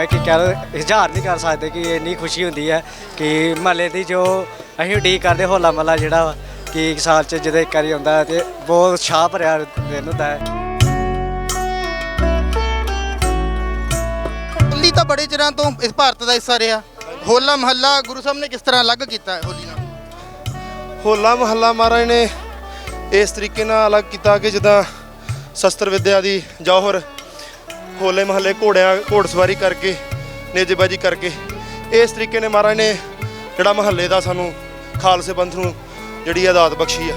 ਮੈਂ ਕੀ ਕਹਿ ਇਜ਼ਹਾਰ ਨਹੀਂ ਕਰ ਸਕਦੇ ਕਿ ਇੰਨੀ ਖੁਸ਼ੀ ਹੁੰਦੀ ਹੈ ਕਿ ਮਹੱਲੇ ਦੀ ਜੋ ਅਸੀਂ ਉਡੀਕ ਕਰਦੇ ਹੋਲਾ ਮਹੱਲਾ ਜਿਹੜਾ ਵਾ ਕਿ ਇੱਕ ਸਾਲ ਚ ਜਦੋਂ ਇੱਕ ਵਾਰੀ ਆਉਂਦਾ ਤੇ ਬਹੁਤ ਛਾਪ ਭਰਿਆ ਦਿਨ ਹੁੰਦਾ ਹੈ। ਹੋਲੀ ਤਾਂ ਬੜੇ ਚਿਰਾਂ ਤੋਂ ਇਸ ਭਾਰਤ ਦਾ ਹਿੱਸਾ ਰਿਹਾ। ਹੋਲਾ ਮਹੱਲਾ ਗੁਰੂ ਸਾਹਿਬ ਨੇ ਕਿਸ ਤਰ੍ਹਾਂ ਅਲੱਗ ਕੀਤਾ ਹੈ ਹੋਲੀ ਨਾਲ? ਹੋਲਾ ਮਹੱਲਾ ਮਹਾਰਾਜ ਨੇ ਇਸ ਤਰੀਕੇ ਨਾਲ ਅਲੱਗ ਕੀਤਾ ਕਿ ਜਿੱਦਾਂ ਸ਼ਸਤਰ ਵਿਦਿਆ ਦੀ ਜੌਹਰ ਹੋਲੇ ਮਹੱਲੇ ਘੋੜਿਆਂ, ਘੋੜਸਵਾਰੀ ਕਰਕੇ, ਨੇਜੇਬਾਜੀ ਕਰਕੇ। ਇਸ ਤਰੀਕੇ ਨੇ ਮਹਾਰਾਜ ਨੇ ਜਿਹੜਾ ਮਹੱਲੇ ਦਾ ਸਾਨੂੰ ਖਾਲਸੇ ਪੰਥ ਨੂੰ ਜਿਹੜੀ ਆਜ਼ਾਦ ਬਖਸ਼ੀ ਆ।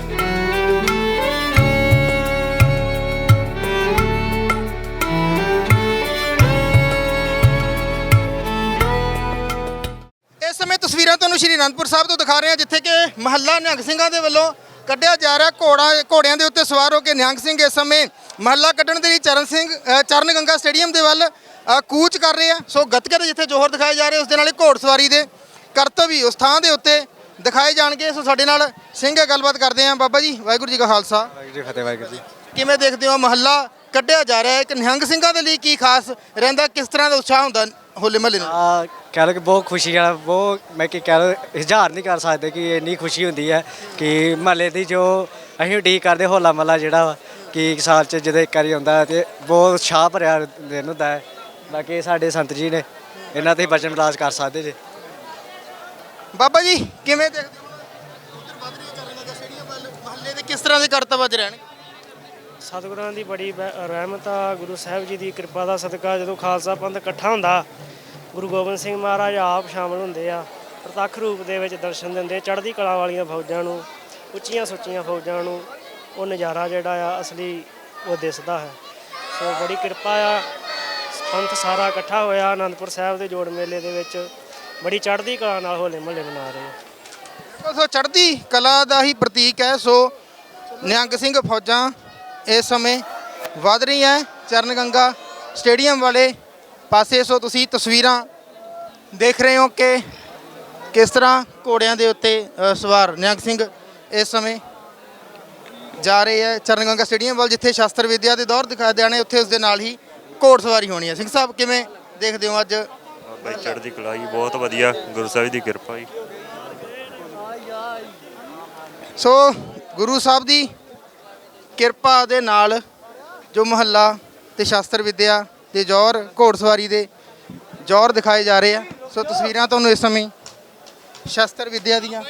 ਇਸ ਸਮੇਂ ਤਸਵੀਰਾਂ ਤੁਹਾਨੂੰ ਸ਼੍ਰੀ ਅਨੰਦਪੁਰ ਸਾਹਿਬ ਤੋਂ ਦਿਖਾ ਰਹੇ ਹਾਂ, ਜਿੱਥੇ ਕਿ ਮਹੱਲਾ ਨਿਹੰਗ ਸਿੰਘਾਂ ਦੇ ਵੱਲੋਂ ਕੱਢਿਆ ਜਾ ਰਿਹਾ ਘੋੜਾ ਘੋੜਿਆਂ ਦੇ ਉੱਤੇ ਸਵਾਰ ਹੋ ਕੇ ਨਿਹੰਗ ਸਿੰਘ ਇਸ ਸਮੇਂ ਮਹੱਲਾ ਕੱਢਣ ਦੇ ਲਈ ਚਰਨ ਸਿੰਘ ਚਰਨ ਗੰਗਾ ਸਟੇਡੀਅਮ ਦੇ ਵੱਲ ਕੂਚ ਕਰ ਰਹੇ ਆ। ਸੋ ਗੱਤਕੇ ਦੇ ਜਿੱਥੇ ਜੋਹਰ ਦਿਖਾਏ ਜਾ ਰਹੇ ਉਸ ਦੇ ਨਾਲ ਹੀ ਘੋੜਸਵਾਰੀ ਦੇ ਕਰਤਵ ਉਸ ਥਾਂ ਦੇ ਉੱਤੇ ਦਿਖਾਏ ਜਾਣਗੇ। ਸੋ ਸਾਡੇ ਨਾਲ ਸਿੰਘ ਗੱਲਬਾਤ ਕਰਦੇ ਆ। ਬਾਬਾ ਜੀ ਵਾਹਿਗੁਰੂ ਜੀ ਕਾ ਖਾਲਸਾ। ਵਾਹਿਗੁਰੂ ਜੀ ਫਤਿਹ ਵਾਹਿਗੁਰੂ ਜੀ। ਕਿਵੇਂ ਦੇਖਦੇ ਹੋ ਮਹੱਲਾ ਕੱਢਿਆ ਜਾ ਰਿਹਾ ਹੈ ਇੱਕ ਨਿਹੰਗ ਸਿੰਘਾਂ ਦੇ ਲਈ ਕੀ ਖਾਸ ਰਹਿੰਦਾ ਕਿਸ ਤਰ੍ਹਾਂ ਦਾ ਉਤਸ਼ਾਹ ਹੁੰਦਾ ਹੋਲੇ ਮਹੱਲੇ ਨੂੰ ਆ ਕਹਿ ਲਓ ਕਿ ਬਹੁਤ ਖੁਸ਼ੀ ਵਾਲਾ ਬਹੁਤ ਮੈਂ ਕੀ ਕਹਿ ਲਓ ਇਜ਼ਹਾਰ ਨਹੀਂ ਕਰ ਸਕਦੇ ਕਿ ਇੰਨੀ ਖੁਸ਼ੀ ਹੁੰਦੀ ਹੈ ਕਿ ਮਹੱਲੇ ਦੀ ਜੋ ਅਸੀਂ ਉਡੀਕ ਕਰਦੇ ਹੋਲਾ ਮਹੱਲਾ ਜਿਹੜਾ ਵਾ ਕਿ ਇੱਕ ਸਾਲ ਚ ਜਦੋਂ ਇੱਕ ਵਾਰੀ ਆਉਂਦਾ ਤੇ ਬਹੁਤ ਛਾਪ ਭਰਿਆ ਦਿਨ ਹੁੰਦਾ ਹੈ। ਬਾਕੀ ਸਾਡੇ ਸੰਤ ਜੀ ਨੇ ਇਹਨਾਂ ਤੇ ਬਚਨ ਬਲਾਸ ਕਰ ਸਕਦੇ ਜੇ। ਬਾਬਾ ਜੀ ਕਿਵੇਂ ਦੇਖਦੇ ਹੋ? ਉਧਰ ਵੱਧ ਰਹੀ ਚੱਲਣ ਲੱਗਾ ਸਟੇਡੀਅਮ ਵੱਲ ਮਹੱਲੇ ਦੇ ਕਿਸ ਤਰ੍ਹਾਂ ਦੇ ਕਰਤੱਵ ਅੱਜ ਰਹਿਣਗੇ? ਸਤਿਗੁਰਾਂ ਦੀ ਬੜੀ ਬੈ- ਰਹਿਮਤ ਆ, ਗੁਰੂ ਸਾਹਿਬ ਜੀ ਦੀ ਕਿਰਪਾ ਦਾ ਸਦਕਾ ਜਦੋਂ ਖਾਲਸਾ ਪੰਥ ਇਕੱਠਾ ਹੁੰਦਾ, ਗੁਰੂ ਗੋਬਿੰਦ ਸਿੰਘ ਮਹਾਰਾਜ ਆਪ ਸ਼ਾਮਲ ਹੁੰਦੇ ਆ, ਪ੍ਰਤੱਖ ਰੂਪ ਦੇ ਵਿੱਚ ਦਰਸ਼ਨ ਦਿੰਦੇ, ਚੜ੍ਹਦੀ ਕਲਾ ਵਾਲੀਆਂ ਫੌਜਾਂ ਨੂੰ, ਉੱਚੀਆਂ ਸੁੱਚੀਆਂ ਫੌਜਾਂ ਨੂੰ, ਉਹ ਨਜ਼ਾਰਾ ਜਿਹੜਾ ਆ ਅਸਲੀ ਉਹ ਦਿਸਦਾ ਹੈ। ਸੋ ਬੜੀ ਕਿਰਪਾ ਆ, ਪੰਥ ਸਾਰਾ ਇਕੱਠਾ ਹੋਇਆ ਆਨੰਦਪੁਰ ਸਾਹਿਬ ਦੇ ਜੋੜ ਮੇਲੇ ਦੇ ਵਿੱਚ, ਬੜੀ ਚੜ੍ਹਦੀ ਕਲਾ ਨਾਲ ਹੋਲੇ ਮਹੱਲੇ ਮਨਾ ਰਹੇ ਆ। ਸੋ ਚੜ੍ਹਦੀ ਕਲਾ ਦਾ ਹੀ ਪ੍ਰਤੀਕ ਹੈ, ਸੋ ਨਿਹੰਗ ਸਿੰਘ ਫੌਜਾਂ ਇਸ ਸਮੇਂ ਵਧ ਰਹੀਆਂ ਚਰਨ ਗੰਗਾ ਸਟੇਡੀਅਮ ਵਾਲੇ ਪਾਸੇ ਸੋ ਤੁਸੀਂ ਤਸਵੀਰਾਂ ਦੇਖ ਰਹੇ ਹੋ ਕਿ ਕਿਸ ਤਰ੍ਹਾਂ ਘੋੜਿਆਂ ਦੇ ਉੱਤੇ ਸਵਾਰ ਨਿਹੰਗ ਸਿੰਘ ਇਸ ਸਮੇਂ ਜਾ ਰਹੇ ਹੈ। ਚਰਨ ਗੰਗਾ ਸਟੇਡੀਅਮ ਵੱਲ ਜਿੱਥੇ ਸ਼ਾਸਤਰ ਵਿਦਿਆ ਦੇ ਦੌਰ ਦਿਖਾਏ ਜਾਣੇ ਉੱਥੇ ਉਸ ਦੇ ਨਾਲ ਹੀ ਘੋੜਸਵਾਰੀ ਹੋਣੀ ਹੈ। ਸਿੰਘ ਸਾਹਿਬ ਕਿਵੇਂ ਦੇਖਦੇ ਹੋ ਅੱਜ? ਬਾਈ ਚੜ੍ਹਦੀ ਕਲਾ ਜੀ ਬਹੁਤ ਵਧੀਆ। ਗੁਰੂ ਸਾਹਿਬ ਦੀ ਕਿਰਪਾ ਜੀ। ਸੋ ਗੁਰੂ ਸਾਹਿਬ ਦੀ ਕਿਰਪਾ ਦੇ ਨਾਲ ਜੋ ਮਹੱਲਾ ਤੇ ਸ਼ਾਸਤਰ ਵਿਦਿਆ ਤੇ ਜੌਹਰ ਘੋੜਸਵਾਰੀ ਦੇ ਜ਼ੋਰ ਦਿਖਾਏ ਜਾ ਰਹੇ ਆ, ਸੋ ਤਸਵੀਰਾਂ ਤੁਹਾਨੂੰ ਇਸ ਸਮੇਂ ਸ਼ਾਸਤਰ ਵਿਦਿਆ ਦੀਆਂ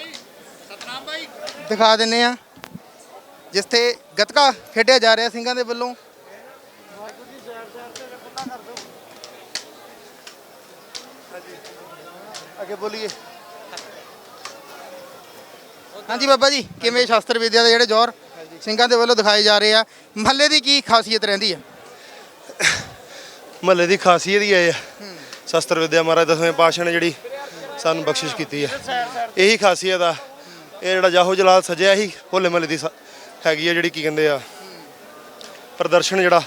ਦਿਖਾ ਦਿੰਨੇ ਆ, ਜਿੱਥੇ ਗਤਕਾ ਖੇਡਿਆ ਜਾ ਰਿਹਾ ਸਿੰਘਾਂ ਦੇ ਵੱਲੋਂ। ਅੱਗੇ ਬੋਲੀਏ। ਹਾਂਜੀ ਬਾਬਾ ਜੀ, ਕਿਵੇਂ ਸ਼ਾਸਤਰ ਵਿਦਿਆ ਦੇ ਜਿਹੜੇ ਜ਼ੋਰ ਸਿੰਘਾਂ ਦੇ ਵੱਲੋਂ ਦਿਖਾਏ ਜਾ ਰਹੇ ਆ। ਮਹੱਲੇ ਦੀ ਕੀ ਖਾਸੀਅਤ ਰਹਿੰਦੀ ਆ? ਮਹੱਲੇ ਦੀ ਖਾਸੀਅਤ ਹੀ ਇਹ ਆ। ਸ਼ਸਤਰ ਵਿਦਿਆ ਮਹਾਰਾਜ ਦਸਵੇਂ ਪਾਤਸ਼ਾਹ ਨੇ ਜਿਹੜੀ ਸਾਨੂੰ ਬਖਸ਼ਿਸ਼ ਕੀਤੀ ਆ। ਇਹੀ ਖਾਸੀਅਤ ਆ। ਇਹ ਜਿਹੜਾ ਜਾਹੋ ਜਲਾਲ ਸਜਿਆ ਹੀ ਹੋਲੇ ਮਹੱਲੇ ਦੀ ਹੈਗੀ ਆ ਜਿਹੜੀ ਕੀ ਕਹਿੰਦੇ ਆ ਪ੍ਰਦਰਸ਼ਨ ਜਿਹੜਾ।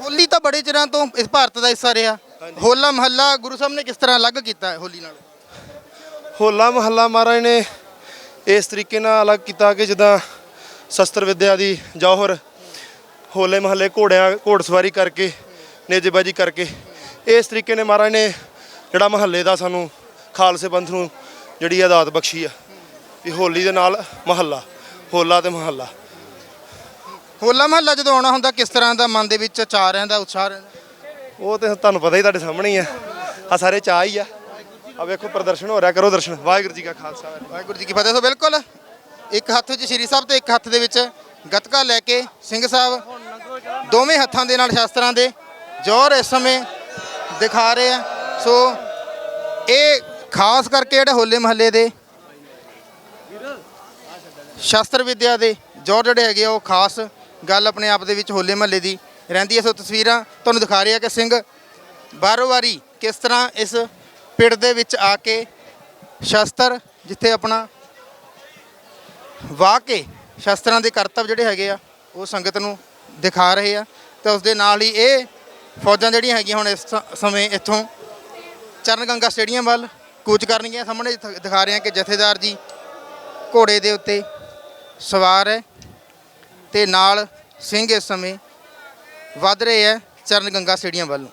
ਹੋਲੀ ਤਾਂ ਬੜੇ ਚਿਰਾਂ ਤੋਂ ਇਸ ਭਾਰਤ ਦਾ ਹਿੱਸਾ ਰਿਹਾ। ਹੋਲਾ ਮਹੱਲਾ ਗੁਰੂ ਸਾਹਿਬ ਨੇ ਕਿਸ ਤਰ੍ਹਾਂ ਅਲੱਗ ਕੀਤਾ ਹੈ ਹੋਲੀ ਨਾਲ? ਹੋਲਾ ਮਹੱਲਾ ਮਹਾਰਾਜ ਨੇ ਇਸ ਤਰੀਕੇ ਨਾਲ ਅਲੱਗ ਕੀਤਾ ਕਿ ਜਿੱਦਾਂ ਸ਼ਸਤਰ ਵਿਦਿਆ ਦੀ ਜੌਹਰ ਹੋਲੇ ਮਹੱਲੇ ਘੋੜਿਆਂ ਘੋੜਸਵਾਰੀ ਕਰਕੇ ਨੇਜੇਬਾਜੀ ਕਰਕੇ ਇਸ ਤਰੀਕੇ ਨੇ ਮਹਾਰਾਜ ਨੇ ਜਿਹੜਾ ਮਹੱਲੇ ਦਾ ਸਾਨੂੰ ਖਾਲਸੇ ਪੰਥ ਨੂੰ ਜਿਹੜੀ ਆਜ਼ਾਦ ਬਖਸ਼ੀ ਆ ਵੀ ਹੋਲੀ ਦੇ ਨਾਲ ਮਹੱਲਾ ਹੋਲਾ ਤੇ ਮਹੱਲਾ। ਹੋਲਾ ਮਹੱਲਾ ਜਦੋਂ ਆਉਣਾ ਹੁੰਦਾ ਕਿਸ ਤਰ੍ਹਾਂ ਦਾ ਮਨ ਦੇ ਵਿੱਚ ਚਾਹ ਰਹਿੰਦਾ ਉਤਸ਼ਾਹ ਰਹਿੰਦਾ? ਉਹ ਤੇ ਤੁਹਾਨੂੰ ਪਤਾ ਹੀ ਤੁਹਾਡੇ ਸਾਹਮਣੇ ਹੀ ਆ। ਆ ਸਾਰੇ ਚਾਹ ਹੀ ਆ। ਆ ਵੇਖੋ ਪ੍ਰਦਰਸ਼ਨ ਹੋ ਰਿਹਾ ਕਰੋ ਦਰਸ਼ਨ। ਵਾਹਿਗੁਰੂ ਜੀ ਕਾ ਖਾਲਸਾ। ਵਾਹਿਗੁਰੂ ਵਾਹਿਗੁਰੂ ਜੀ ਕੀ ਫਤਿਹ। ਸੋ ਬਿਲਕੁਲ ਇੱਕ ਹੱਥ ਵਿੱਚ ਸ਼੍ਰੀ ਸਾਹਿਬ ਤੇ ਇੱਕ ਹੱਥ ਦੇ ਵਿੱਚ ਗਤਕਾ ਲੈ ਕੇ ਸਿੰਘ ਸਾਹਿਬ ਦੋਵੇਂ ਹੱਥਾਂ ਦੇ ਨਾਲ ਸ਼ਾਸਤਰਾਂ ਦੇ ਜੋਰ ਇਸ ਸਮੇਂ ਦਿਖਾ ਰਹੇ ਆ। ਸੋ ਇਹ ਖਾਸ ਕਰਕੇ ਜਿਹੜੇ ਹੋਲੇ ਮਹੱਲੇ ਦੇ ਸ਼ਾਸਤਰ ਵਿਦਿਆ ਦੇ ਜੋਰ ਜਿਹੜੇ ਹੈਗੇ ਆ, ਉਹ ਖਾਸ ਗੱਲ ਆਪਣੇ ਆਪ ਦੇ ਵਿੱਚ ਹੋਲੇ ਮਹੱਲੇ ਦੀ ਰਹਿੰਦੀ ਹੈ ਸੋ ਤਸਵੀਰਾਂ ਤੁਹਾਨੂੰ ਦਿਖਾ ਰਿਹਾ ਕਿ ਸਿੰਘ ਬਾਰੋ ਵਾਰੀ ਕਿਸ ਤਰ੍ਹਾਂ ਇਸ ਪਿੰਡ ਦੇ ਵਿੱਚ ਆ ਕੇ ਸ਼ਸਤਰ ਜਿੱਥੇ ਆਪਣਾ ਵਾਹ ਕੇ ਸ਼ਸਤਰਾਂ ਦੇ ਕਰਤੱਵ ਜਿਹੜੇ ਹੈਗੇ ਆ, ਉਹ ਸੰਗਤ ਨੂੰ ਦਿਖਾ ਰਹੇ ਆ ਤੇ ਉਸ ਦੇ ਨਾਲ ਹੀ ਇਹ ਫੌਜਾਂ ਜਿਹੜੀਆਂ ਹੈਗੀਆਂ ਹੁਣ ਇਸ ਸ- ਸਮੇਂ ਇੱਥੋਂ ਚਰਨ ਗੰਗਾ ਸਟੇਡੀਅਮ ਵੱਲ ਕੂਚ ਕਰਨਗੀਆਂ, ਸਾਹਮਣੇ ਦਿਖਾ ਰਹੇ ਆ ਕਿ ਜਥੇਦਾਰ ਜੀ ਘੋੜੇ ਦੇ ਉੱਤੇ ਸਵਾਰ ਹੈ ਤੇ ਨਾਲ ਸਿੰਘ ਇਸ ਸਮੇਂ ਵੱਧ ਰਹੇ ਹੈ ਚਰਨ ਗੰਗਾ ਸਟੇਡੀਅਮ ਵੱਲ।